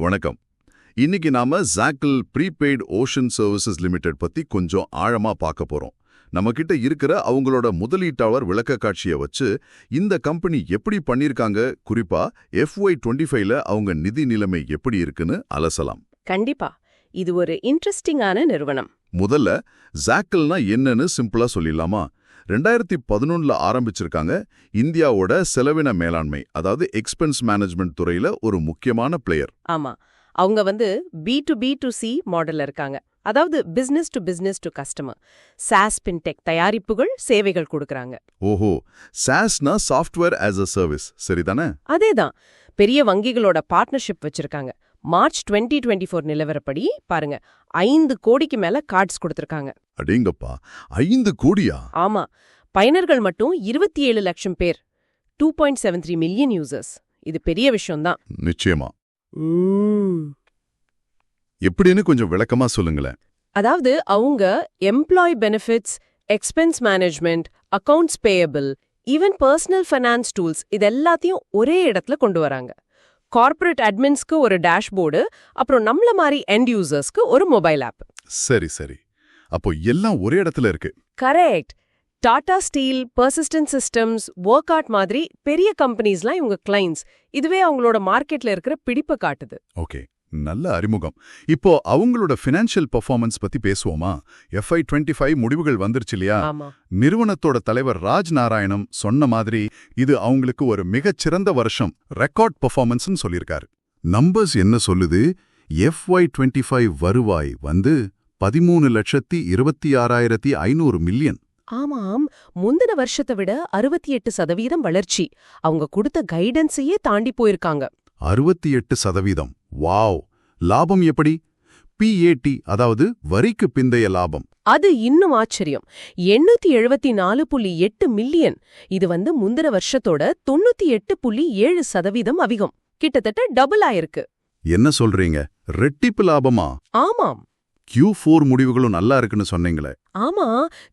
வணக்கம். இன்னைக்கு நாம Zaggle prepaid ocean services limited பத்தி கொஞ்சம் ஆழமா பார்க்க போறோம். நம்ம கிட்ட இருக்கிற அவங்களோட முதலீட்டாளர் விளக்க காட்சியை வச்சு இந்த கம்பெனி எப்படி பண்ணிருக்காங்க? குறிப்பா எஃப்ஒய் டுவெண்ட்டி ஃபைவ்ல அவங்க நிதி நிலைமை எப்படி இருக்குன்னு அலசலாம். கண்டிப்பா. இது ஒரு இன்ட்ரெஸ்டிங்கான நிறுவனம். முதல்ல ஜாக்கிள்னா என்னன்னு சிம்பிளா சொல்லிடலாமா? ரெண்டாயிரத்தி பதினொன்னுல ஆரம்பிச்சிருக்காங்க இந்தியாவோட செலவின மேலாண்மை அதாவது எக்ஸ்பென்ஸ் மேனேஜ்மெண்ட் துறையில ஒரு முக்கியமான பிளேயர் ஆமா. அவங்க வந்து B to B to C மாடல்ல இருக்காங்க. அதாவது business to business to customer SaaS fintech தயாரிப்புகள் சேவைகள் கொடுக்கறாங்க. ஓஹோ. சாஸ்னா சாஃப்ட்வேர் ஆஸ் அ சர்வீஸ் சரிதானே? அதேதான். பெரிய வங்கிகளோட பார்ட்னர்ஷிப் வச்சிருக்காங்க. மார்ச் 2024 டுவெண்ட்டி ஃபோர் நிலவரப்படி பாருங்க. ஐந்து கோடிக்கு மேல கார்ட்ஸ் கொடுத்திருக்காங்க. அடேங்கப்பா ஐந்து கோடியா? ஆமா. பயனர்கள் மட்டும் இருபத்தி ஏழு லட்சம் பேர். Two point seven three million users இது பெரிய விஷயம்தான். நிச்சயமா. எப்படின்னு கொஞ்சம் விளக்கமா சொல்லுங்களேன். அதாவது அவங்க employee benefits expense management accounts payable even personal finance tools இது எல்லாத்தையும் ஒரே இடத்துல கொண்டு வராங்க. கார்ப்பரேட் அட்மின்ஸ்க்கு ஒரு டேஷ்போர்டு அப்புறம் நம்மள மாதிரி எண்ட் யூசர்ஸ்க்கு ஒரு மொபைல் ஆப் சரி சரி. அப்போ எல்லாம் ஒரே இடத்துல இருக்கு. Correct Tata Steel Persistent Systems work out மாதிரி பெரிய கம்பெனிஸ்லாம் இவங்க கிளைண்ட்ஸ் இதுவே அவங்களோட மார்க்கெட்ல இருக்கிற பிடிப்பை காட்டுது. ஓகே நல்ல அறிமுகம். இப்போ அவங்களோட ஃபினான்ஷியல் பெர்ஃபார்மன்ஸ் பத்தி பேசுவோமா? எஃப்ஐ டுவெண்ட்டி ஃபைவ் முடிவுகள் வந்துருச்சு இல்லையா? நிறுவனத்தோட தலைவர் ராஜ் நாராயணம் சொன்ன மாதிரி இது அவங்களுக்கு ஒரு மிகச்சிறந்த வருஷம். ரெக்கார்ட் பெர்ஃபார்மன்ஸ்னு சொல்லியிருக்காரு. நம்பர்ஸ் என்ன சொல்லுது? எஃப்ஒய் டுவெண்ட்டி ஃபைவ் வருவாய் வந்து பதிமூணு லட்சத்தி இருபத்தி ஆறாயிரத்தி ஐநூறு மில்லியன் ஆமாம். முந்தின வருஷத்தை விட அறுபத்தி எட்டு சதவீதம் வளர்ச்சி. அவங்க கொடுத்த கைடன்ஸையே தாண்டி போயிருக்காங்க. அறுபத்தி எட்டு சதவீதம். வாவ். லாபம் எப்படி? பிஏடி அதாவது வரிக்கு பிந்தைய லாபம். அது இன்னும் ஆச்சரியம். எண்ணூத்தி எழுபத்தி நாலு புள்ளி எட்டு மில்லியன். இது வந்து முந்தின வருஷத்தோட தொண்ணூத்தி எட்டு புள்ளி ஏழு சதவீதம் அதிகம். கிட்டத்தட்ட டபுள் ஆயிருக்கு. என்ன சொல்றீங்க? ரெட்டிப்பு லாபமா? ஆமாம். கியூ ஃபோர் முடிவுகளும் நல்லா இருக்குன்னு சொன்னீங்களே. ஆமா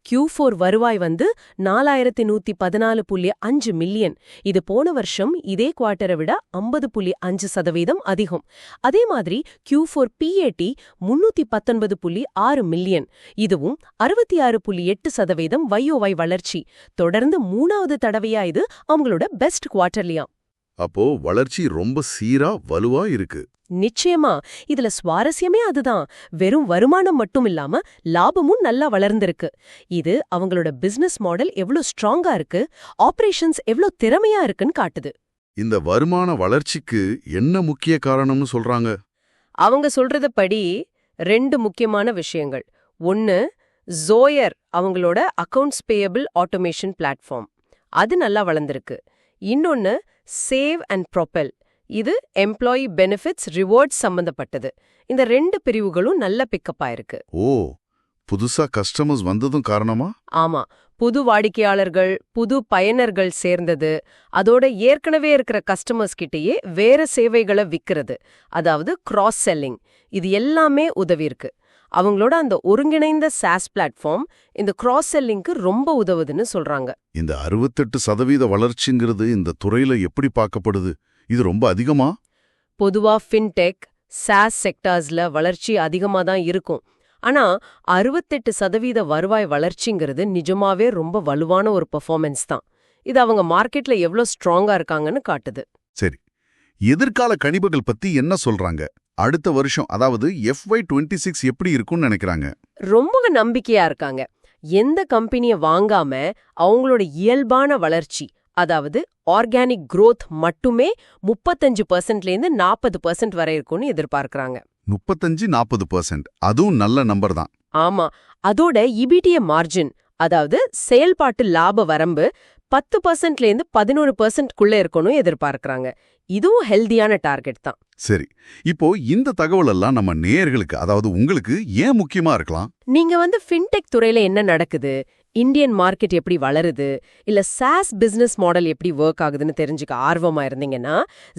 கியூ ஃபோர் வருவாய் வந்து நாலாயிரத்தி நூத்தி பதினாலு புள்ளி அஞ்சு மில்லியன். இது போன வருஷம் இதே குவார்ட்டரை விட ஐம்பது புள்ளி அஞ்சு சதவீதம் அதிகம். அதே மாதிரி கியூ ஃபோர் பிஏடி முன்னூத்தி பத்தொன்பது புள்ளி ஆறு மில்லியன். இதுவும் அறுபத்தி ஆறு புள்ளி எட்டு சதவீதம் வையோவை வளர்ச்சி. தொடர்ந்து மூணாவது தடவையா இது அவங்களோட பெஸ்ட் குவார்ட்டர்லியாம் அப்போ வளர்ச்சி ரொம்ப சீரா வலுவா இருக்கு. நிச்சயமா இதுல சுவாரஸ்யமே அதுதான். வெறும் வருமானம் மட்டும் இல்லாம லாபமும் நல்லா வளர்ந்திருக்கு. இது அவங்களோட பிசினஸ் மாடல் எவ்ளோ ஸ்ட்ராங்கா இருக்கு ஆபரேஷன்ஸ் எவ்ளோ திறமையா இருக்குன்னு காட்டுது. இந்த வருமான வளர்ச்சிக்கு என்ன முக்கிய காரணம்னு சொல்றாங்க? அவங்க சொல்றது படி ரெண்டு முக்கியமான விஷயங்கள். ஒன்னு ஜோயர் அவங்களோட அக்கவுண்ட்ஸ் பேயபிள் ஆட்டோமேஷன் பிளாட்ஃபார்ம் அது நல்லா வளர்ந்திருக்கு. இன்னொன்னு சேவ் அண்ட் ப்ரொபெல் இது எம்ப்ளாயி பெனிஃபிட்ஸ் ரிவார்ட்ஸ் சம்பந்தப்பட்டது. இந்த ரெண்டு பிரிவுகளும் நல்ல பிக்கப் ஆயிருக்கு. ஓ புதுசா கஸ்டமர்ஸ் வந்ததும் காரணமா? ஆமா புது வாடிக்கையாளர்கள் புது பயனர்கள் சேர்ந்தது. அதோட ஏற்கனவே இருக்கிற கஸ்டமர்ஸ் கிட்டயே வேற சேவைகளை விக்கிறது. அதாவது கிராஸ் செல்லிங் இது எல்லாமே உதவி இருக்கு. அவங்களோட அந்த ஒருங்கிணைந்த சாஸ் பிளாட்ஃபார்ம் இந்த கிராஸ் செல்லிங்க்கு ரொம்ப உதவுதுன்னு சொல்றாங்க. இந்த அறுபத்தெட்டு சதவீத வளர்ச்சிங்கிறது இந்த துறையில எப்படி பார்க்கப்படுது? இது ரொம்ப அதிகமா? பொதுவா ஃபின்டெக் சாஸ் செக்டார்ஸ்ல வளர்ச்சி அதிகமா தான் இருக்கும். ஆனா அறுபத்தெட்டு சதவீத வருவாய் வளர்ச்சிங்கிறது நிஜமாவே ரொம்ப வலுவான ஒரு பெர்ஃபார்மன்ஸ் தான். இது அவங்க மார்க்கெட்ல எவ்ளோ ஸ்ட்ராங்கா இருக்காங்கன்னு காட்டுது. சரி. எதிர்கால கணிப்புகள் பத்தி என்ன சொல்றாங்க? அடுத்த வருஷம் அதாவது எஃப்ஒய் டுவெண்ட்டி சிக்ஸ் எப்படி இருக்கும்னு நினைக்கிறாங்க? ரொம்ப நம்பிக்கையா இருக்காங்க. எந்த கம்பெனிய வாங்காம அவங்களோட இயல்பான வளர்ச்சி அதாவது ஆர்கானிக் growth மட்டுமே முப்பத்தஞ்சு பர்சன்ட்லேருந்து நாற்பது பர்சன்ட் வரை இருக்கும்னு எதிர்பார்க்கறாங்க. முப்பத்தஞ்சு நாற்பது பர்சன்ட் அதுவும் நல்ல நம்பர் தான். ஆமா. அதோட இபிடிய மார்ஜின் அதாவது செயல்பாட்டு லாப வரம்பு பத்து பர்சன்ட்லேருந்து பதினோரு பர்சன்ட்குள்ள இருக்கணும் எதிர்பார்க்கறாங்க. இதுவும் ஹெல்தியான டார்கெட் தான். சரி. இப்போ இந்த தகவல் எல்லாம் நம்ம நேயர்களுக்கு அதாவது உங்களுக்கு ஏன் முக்கியமா இருக்கலாம்? நீங்க வந்து ஃபின்டெக் துறையில என்ன நடக்குது? இந்தியன் மார்க்கெட் எப்படி வளருது இல்ல சாஸ் பிசினஸ் மாடல் எப்படி ஒர்க் ஆகுதுன்னு தெரிஞ்சுக்க ஆர்வமா இருந்தீங்கன்னா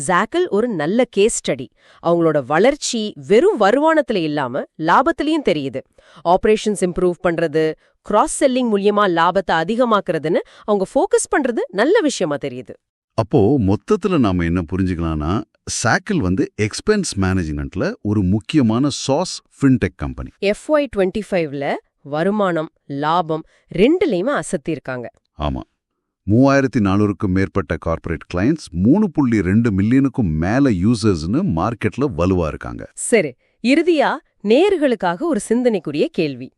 ஜாக்கல் ஒரு நல்ல கேஸ் ஸ்டடி அவங்களோட வளர்ச்சி வெறும் வருமானத்துல இல்லாம லாபத்திலயும் தெரியுது. ஆபரேஷன்ஸ் இம்ப்ரூவ் பண்றது கிராஸ் செல்லிங் மூலியமா லாபத்தை அதிகமாக்குறதுன்னு அவங்க ஃபோக்கஸ் பண்றது நல்ல விஷயமா தெரியுது. அப்போ மொத்தத்துல நாம என்ன புரிஞ்சுக்கலாம்னா சாக்கிள் வந்து எக்ஸ்பென்ஸ் மேனேஜ்மெண்ட்ல ஒரு முக்கியமான SaaS fintech company FY twenty ஃபைவ்ல வருமானம் லாபம் ரெண்டுலயுமே அசத்தியிருக்காங்க. ஆமா. மூவாயிரத்தி நானூறுக்கும் மேற்பட்ட கார்ப்பரேட் கிளையண்ட்ஸ் மூணு புள்ளி ரெண்டு மில்லியனுக்கும் மேல யூசர்ஸ்னு மார்க்கெட்ல வலுவா இருக்காங்க. சரி இறுதியா நேர்களுக்காக ஒரு சிந்தனைக்குரிய கேள்வி.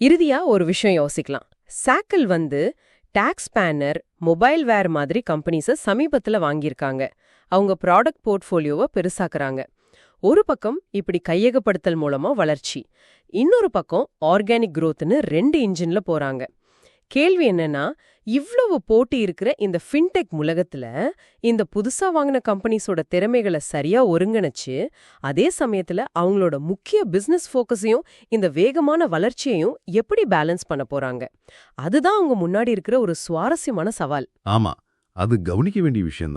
இறுதியா ஒரு விஷயம் யோசிக்கலாம். சாக்கிள் வந்து டாக்ஸ் பேனர் மொபைல் வேர் மாதிரி கம்பெனிஸ சமீபத்துல வாங்கியிருக்காங்க. அவங்க ப்ராடக்ட் போர்ட்ஃபோலியோவை பெருசாக்குறாங்க. ஒரு பக்கம் இப்படி கையகப்படுத்தல் மூலமா வளர்ச்சி இன்னொரு பக்கம் ஆர்கானிக் குரோத்னு ரெண்டு இன்ஜின்ல போறாங்க. கேள்வி என்னன்னா இவ்வளவு போட்டி இருக்கிற இந்த ஃபின்டெக் உலகத்துல இந்த புதுசா வாங்கின கம்பெனிஸோட திறமைகளை சரியா ஒருங்கிணைச்சு அதே சமயத்துல அவங்களோட முக்கிய பிசினஸ் ஃபோக்கஸையும் இந்த வேகமான வளர்ச்சியையும் எப்படி பேலன்ஸ் பண்ண போறாங்க? அதுதான் அவங்க முன்னாடி இருக்கிற ஒரு சுவாரஸ்யமான சவால். ஆமா அது கவனிக்க வேண்டிய விஷயம்